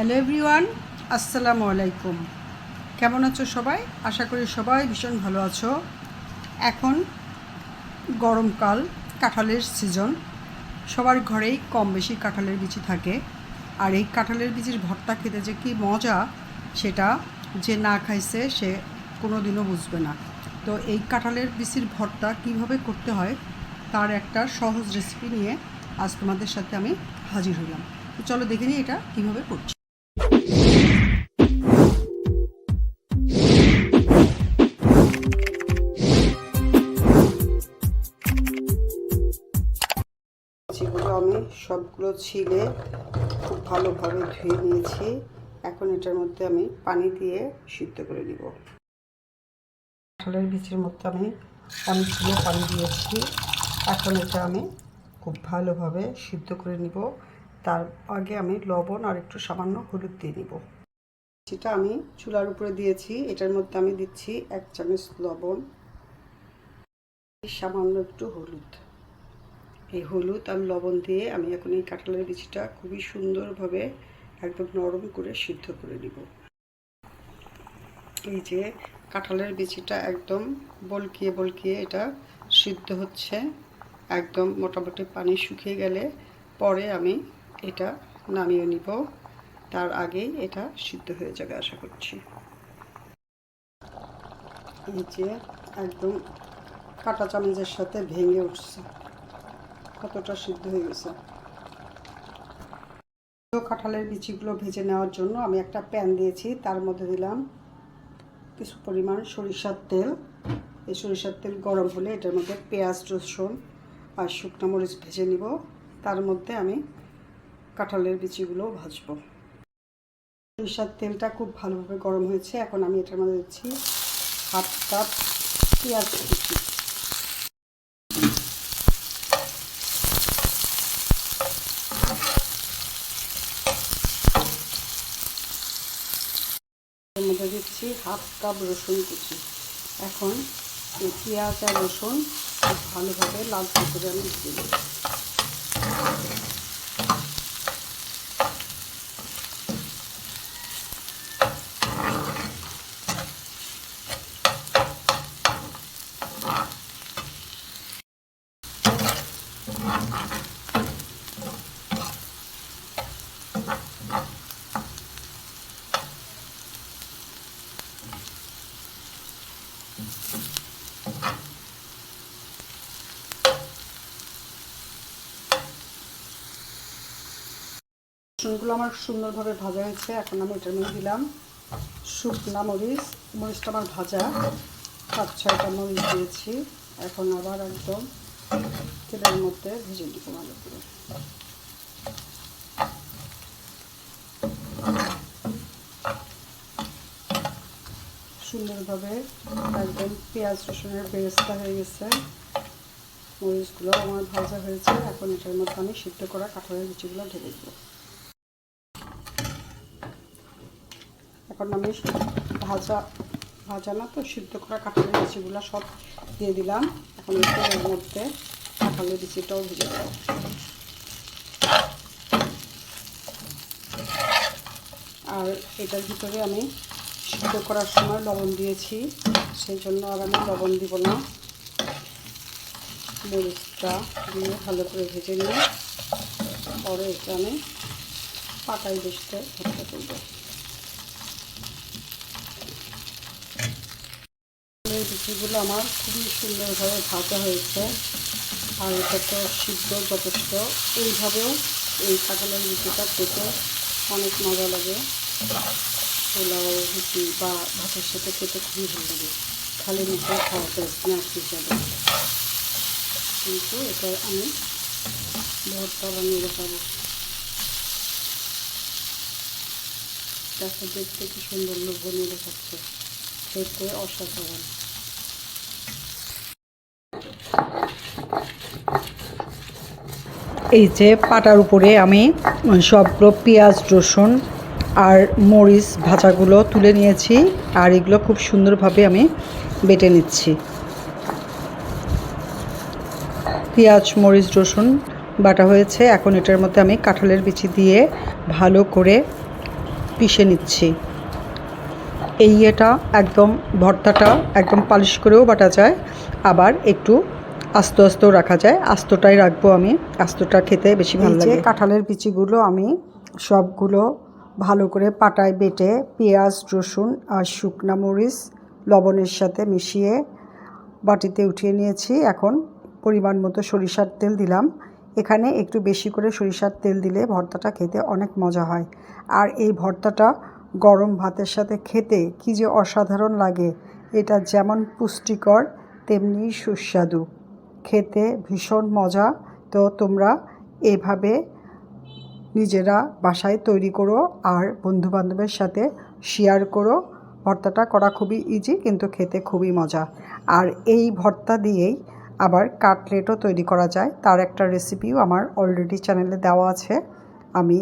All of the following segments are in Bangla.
হ্যালো এভরিওয়ান, আসসালামু আলাইকুম। কেমন আছো সবাই? আশা করি সবাই ভীষণ ভালো আছো। এখন গরমকাল, কাঁঠালের সিজন সবার ঘরেই কম বেশি কাঁঠালের বিচি থাকে। আর এই কাঁঠালের বিচির ভর্তা খেতে যে কী মজা, সেটা যে না খাইছে সে কোনো দিনও বুঝবে না। তো এই কাঁঠালের বিচির ভর্তা কীভাবে করতে হয়, তার একটা সহজ রেসিপি নিয়ে আজ তোমাদের সাথে আমি হাজির হলাম। তো চলো দেখে নিই এটা কীভাবে করছি। আমি সবগুলো ছিলে খুব ভালোভাবে ধুয়ে নিয়েছি। এখন এটার মধ্যে আমি পানি দিয়ে সিদ্ধ করে দিব কাঁঠালের বীজের মধ্যে আমি অনেকগুলো পানি দিয়েছি। এখন এটা আমি খুব ভালোভাবে সিদ্ধ করে নিব। তার আগে আমি লবণ আর একটু সামান্য হলুদ দিয়ে নিব। সেটা আমি চুলার উপরে দিয়েছি। এটার মধ্যে আমি দিচ্ছি এক চামচ লবণ, সামান্য একটু হলুদ। এই হলুদ আর লবণ দিয়ে আমি এখন এই কাঁঠালের বিচিটা খুবই সুন্দরভাবে একদম নরম করে সিদ্ধ করে নিব। এই যে কাঁঠালের বিচিটা একদম বলকিয়ে বলকিয়ে এটা সিদ্ধ হচ্ছে, একদম মোটামুটি পানি শুকিয়ে গেলে পরে আমি এটা নামিয়ে নিব। তার আগেই এটা সিদ্ধ হয়ে যাবে আশা করছি। এই যে একদম কাঁটা চামচের সাথে ভেঙে উঠছে। কতটা সিদ্ধ হয়ে গেছে। কাঁঠালের বিচিগুলো ভেজে নেওয়ার জন্য আমি একটা প্যান দিয়েছি, তার মধ্যে দিলাম কিছু পরিমাণ সরিষার তেল। এই সরিষার তেল গরম হলে এটার মধ্যে পেঁয়াজ, রসুন আর শুকনো মরিচ ভেজে নিব। তার মধ্যে আমি কাঁঠালের বিচিগুলো ভাজবো। সরিষার তেলটা খুব ভালোভাবে গরম হয়েছে, এখন আমি এটার মধ্যে দিচ্ছি হাফ কাপ পেঁয়াজ কুচি এর মধ্যে দিচ্ছি হাফ কাপ রসুন কুচি। এখন পেঁয়াজ আর রসুন ভালোভাবে লাল করে আমি দিয়ে রসুনগুলো আমার সুন্দরভাবে ভাজা হয়েছে। এখন আমি এটার মধ্যে দিলাম শুকনা মরিচ। মরিচটা আমার ভাজা। পাঁচ, ছয়টা মরিচ দিয়েছি। এখন আবার একদম তেলের মধ্যে ভেজে দিব ভালো করে। সুন্দরভাবে একদম পেঁয়াজ, রসুনের বেরেস্তা হয়ে গেছে। মরিচগুলো আমার ভাজা হয়েছে। এখন এটার মধ্যে আমি সিদ্ধ করা কাঁঠালের বিচিগুলো ঢেলে দেবো। এখন আমি ভাজা ভাজা না তো, সিদ্ধ করা কাঁঠালের বিচিগুলো সব দিয়ে দিলাম। এখন এর মধ্যে কাঁঠালের বিচিটাও ভেজে দেবো আর এটার ভিতরে আমি সিদ্ধ করার সময় লবণ দিয়েছি সেই জন্য আর আমি লবণ দিব না। মরিচটা দিয়ে ভালো করে ভেজে নিয়ে, পরে এটা আমি পাটায় বেসতে ভর্তা করব এই বিচিগুলো আমার খুবই সুন্দরভাবে ভাজা হয়েছে। আর এটা তো সিদ্ধ যথেষ্ট। এইভাবেও এই কাঁঠালের রুটিটা খেতে অনেক মজা লাগে। পোলাও রুটি বা ভাতের সাথে খেতে খুবই ভালো লাগে। খালি মুখে খাওয়া যায় স্ন্যাক্স হিসাবে কিন্তু এটা আমি ভর্তা বানিয়ে দেখাবো। দেখো দেখতে কি সুন্দর লোক বানিয়ে দেখাচ্ছে। খেতে অসাধারণ। এই যে পাটার উপরে আমি সবগুলো পেঁয়াজ, রসুন আর মরিচ ভাজাগুলো তুলে নিয়েছি আর এগুলো খুব সুন্দরভাবে আমি বেটে নিচ্ছি। পেঁয়াজ, মরিচ, রসুন বাটা হয়েছে। এখন এটার মধ্যে আমি কাঁঠালের বিচি দিয়ে ভালো করে পিষে নিচ্ছি। এই ইয়েটা একদম ভর্তাটা একদম পালিশ করেও বাটা যায় আবার একটু আস্ত আস্তেও রাখা যায়। আস্তটাই রাখব আমি আস্তটা খেতে বেশি ভালো লাগে। কাঁঠালের বিচিগুলো আমি সবগুলো ভালো করে পাটায় বেটে পেঁয়াজ রসুন আর শুকনা মরিচ লবণের সাথে মিশিয়ে বাটিতে উঠিয়ে নিয়েছি। এখন পরিমাণ মতো সরিষার তেল দিলাম। এখানে একটু বেশি করে সরিষার তেল দিলে ভর্তাটা খেতে অনেক মজা হয়। আর এই ভর্তাটা গরম ভাতের সাথে খেতে কী যে অসাধারণ লাগে। এটা যেমন পুষ্টিকর, তেমনি সুস্বাদু। খেতে ভীষণ মজা। তো তোমরা এভাবে নিজেরা বাসায় তৈরি করো আর বন্ধুবান্ধবের সাথে শেয়ার করো। ভর্তাটা করা খুবই ইজি কিন্তু খেতে খুবই মজা। আর এই ভর্তা দিয়েই আবার কাটলেটও তৈরি করা যায়। তার একটা রেসিপিও আমার অলরেডি চ্যানেলে দেওয়া আছে। আমি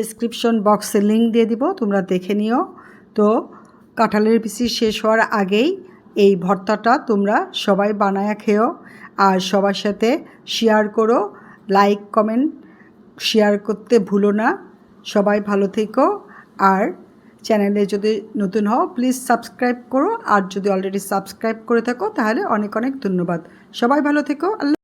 ডিসক্রিপশন বক্সে লিঙ্ক দিয়ে দিব, তোমরা দেখে নিও। তো কাঁঠালের বিচি শেষ হওয়ার আগেই এই ভর্তাটা তোমরা সবাই বানায়া খেও আর সবার সাথে শেয়ার করো। লাইক কমেন্ট শেয়ার করতে ভুলো না। সবাই ভালো থেকো আর চ্যানেলে যদি নতুন হও প্লিজ সাবস্ক্রাইব করো। আর যদি অলরেডি সাবস্ক্রাইব করে থাকো, তাহলে অনেক অনেক ধন্যবাদ। সবাই ভালো থেকো, আল্লাহ